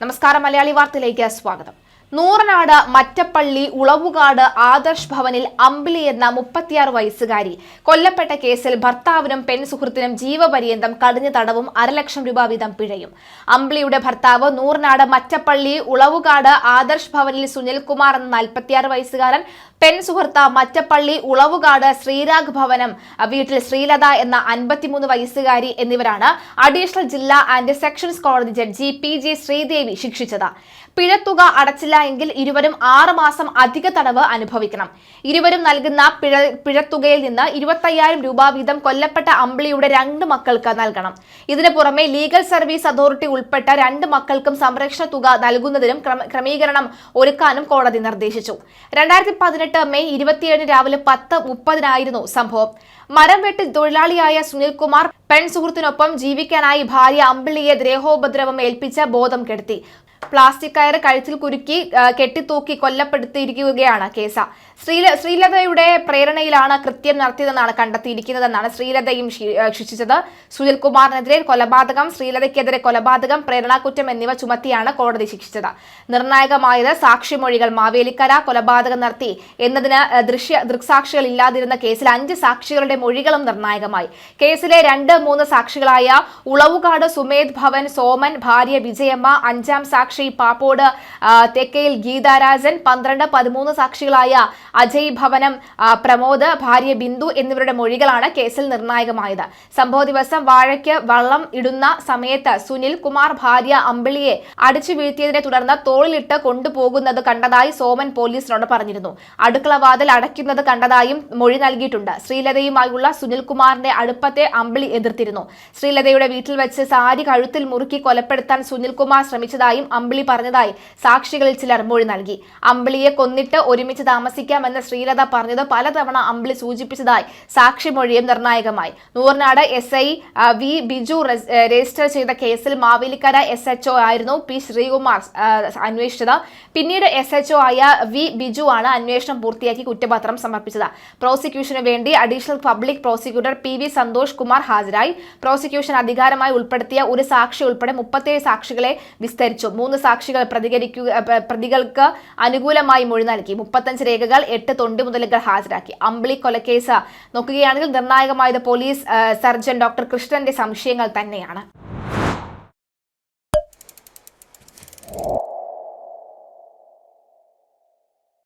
നമസ്കാരം മലയാളി വാർത്തയിലേക്ക് സ്വാഗതം. നൂറനാട് മറ്റപ്പള്ളി ഉളവുകാട് ആദർശ് ഭവനിൽ അമ്പിളി എന്ന മുപ്പത്തിയാറ് വയസ്സുകാരി കൊല്ലപ്പെട്ട കേസിൽ ഭർത്താവിനും പെൺസുഹൃത്തിനും ജീവപര്യന്തം കടിഞ്ഞു തടവും അരലക്ഷം രൂപ വീതം പിഴയും. അമ്പിളിയുടെ ഭർത്താവ് നൂറനാട് മറ്റപ്പള്ളി ഉളവുകാട് ആദർശ് ഭവനിൽ സുനിൽകുമാർ എന്ന നാൽപ്പത്തിയാറ് വയസ്സുകാരൻ പെൺസുഹൃത്ത് മറ്റപ്പള്ളി ഉളവുകാട് ശ്രീരാഗ് ഭവനം വീട്ടിൽ ശ്രീലത എന്ന അൻപത്തിമൂന്ന് വയസ്സുകാരി എന്നിവരാണ് അഡീഷണൽ ജില്ലാ ആൻഡ് സെക്ഷൻസ് കോടതി ജഡ്ജി പി ജെ ശ്രീദേവി ശിക്ഷിച്ചത്. പിഴത്തുക അടച്ചില്ല എങ്കിൽ ഇരുവരും ആറ് മാസം അധിക തടവ് അനുഭവിക്കണം. ഇരുവരും നൽകുന്ന പിഴ പിഴത്തുകയിൽ നിന്ന് ഇരുപത്തയ്യായിരം രൂപ വീതം കൊല്ലപ്പെട്ട അമ്പിളിയുടെ രണ്ട് മക്കൾക്ക് നൽകണം. ഇതിനു പുറമെ ലീഗൽ സർവീസ് അതോറിറ്റി ഉൾപ്പെട്ട രണ്ട് മക്കൾക്കും സംരക്ഷണ തുക നൽകുന്നതിനും ക്രമീകരണം ഒരുക്കാനും കോടതി നിർദ്ദേശിച്ചു. രണ്ടായിരത്തി പതിനെട്ട് മെയ് ഇരുപത്തിയേഴിന് രാവിലെ പത്ത് മുപ്പതിനായിരുന്നു സംഭവം. മരം വെട്ടി തൊഴിലാളിയായ സുനിൽകുമാർ പെൺസുഹൃത്തിനൊപ്പം ജീവിക്കാനായി ഭാര്യ അമ്പിളിയെ ദേഹോപദ്രവം ഏൽപ്പിച്ച ബോധം കെടുത്തി. പ്ലാസ്റ്റിക് കയർ കഴുത്തിൽ കുരുക്കി കെട്ടിത്തൂക്കി കൊല്ലപ്പെടുത്തിയിരിക്കുകയാണ് കേസ്. ശ്രീല ശ്രീലതയുടെ പ്രേരണയിലാണ് കൃത്യം നടത്തിയതെന്നാണ് കണ്ടെത്തിയിരിക്കുന്നതെന്നാണ് ശ്രീലതയും ശിക്ഷിച്ചത്. സുനിൽകുമാറിനെതിരെ കൊലപാതകം ശ്രീലതയ്ക്കെതിരെ കൊലപാതകം പ്രേരണാകുറ്റം എന്നിവ ചുമത്തിയാണ് കോടതി ശിക്ഷിച്ചത്. നിർണായകമായത് സാക്ഷിമൊഴികൾ മാവേലിക്കര കൊലപാതകം നടത്തി എന്നതിന് ദൃശ്യ ദൃക്സാക്ഷികൾ ഇല്ലാതിരുന്ന കേസിൽ അഞ്ച് സാക്ഷികളുടെ മൊഴികളും നിർണായകമായി. കേസിലെ രണ്ട് മൂന്ന് സാക്ഷികളായ ഉളവുകാട് സുമേത് ഭവൻ സോമൻ ഭാര്യ വിജയമ്മ അഞ്ചാം സാക്ഷി പാപ്പോട് ആ, തെക്കയിൽ ഗീതാരാജൻ പന്ത്രണ്ട് പതിമൂന്ന് സാക്ഷികളായ അജയ് ഭവനം പ്രമോദ് ഭാര്യ ബിന്ദു എന്നിവരുടെ മൊഴികളാണ് കേസിൽ നിർണായകമായത്. സംഭവ ദിവസം വാഴയ്ക്ക് വള്ളം ഇടുന്ന സമയത്ത് സുനിൽ കുമാർ ഭാര്യ അമ്പിളിയെ അടിച്ചു വീഴ്ത്തിയതിനെ തുടർന്ന് തോളിലിട്ട് കൊണ്ടുപോകുന്നത് കണ്ടതായി സോമൻ പോലീസിനോട് പറഞ്ഞിരുന്നു. അടുക്കള വാതിൽ അടയ്ക്കുന്നത് കണ്ടതായും മൊഴി നൽകിയിട്ടുണ്ട്. ശ്രീലതയുമായുള്ള സുനിൽകുമാറിന്റെ അടുപ്പത്തെ അമ്പിളി എതിർത്തിരുന്നു. ശ്രീലതയുടെ വീട്ടിൽ വെച്ച് സാരി കഴുത്തിൽ മുറുക്കി കൊലപ്പെടുത്താൻ സുനിൽകുമാർ ശ്രമിച്ചതായും അമ്പിളി പറഞ്ഞതായി സാക്ഷികളിൽ ചിലർ മൊഴി നൽകി. അമ്പിളിയെ കൊന്നിട്ട് ഒരുമിച്ച് താമസിക്കാമെന്ന് ശ്രീലത പറഞ്ഞത് പലതവണ അമ്പിളി സൂചിപ്പിച്ചതായി സാക്ഷി മൊഴിയും നിർണായകമായി. Nooranad S I V Biju register ചെയ്ത കേസിൽ മാവേലിക്കര എസ് എച്ച് ആയിരുന്നു പി ശ്രീകുമാർ അന്വേഷിച്ചത്. പിന്നീട് എസ് എച്ച് ആയ വി ബിജു ആണ് അന്വേഷണം പൂർത്തിയാക്കി കുറ്റപത്രം സമർപ്പിച്ചത്. പ്രോസിക്യൂഷന് വേണ്ടി additional public prosecutor P V Santhosh Kumar ഹാജരായി. പ്രോസിക്യൂഷൻ അധികാരമായി ഉൾപ്പെടുത്തിയ ഒരു സാക്ഷി ഉൾപ്പെടെ മുപ്പത്തേഴ് സാക്ഷികളെ വിസ്തരിച്ചു. മൂന്ന് സാക്ഷികൾ പ്രതികരിക്കുക പ്രതികൾക്ക് അനുകൂലമായി മൊഴി നൽകി. മുപ്പത്തഞ്ച് രേഖകൾ എട്ട് തൊണ്ടിമുതലുകൾ ഹാജരാക്കി. അമ്പിളി കൊലക്കേസ് നോക്കുകയാണെങ്കിൽ നിർണായകമായത് പോലീസ് സർജൻ ഡോക്ടർ കൃഷ്ണന്റെ സംശയങ്ങൾ തന്നെയാണ്.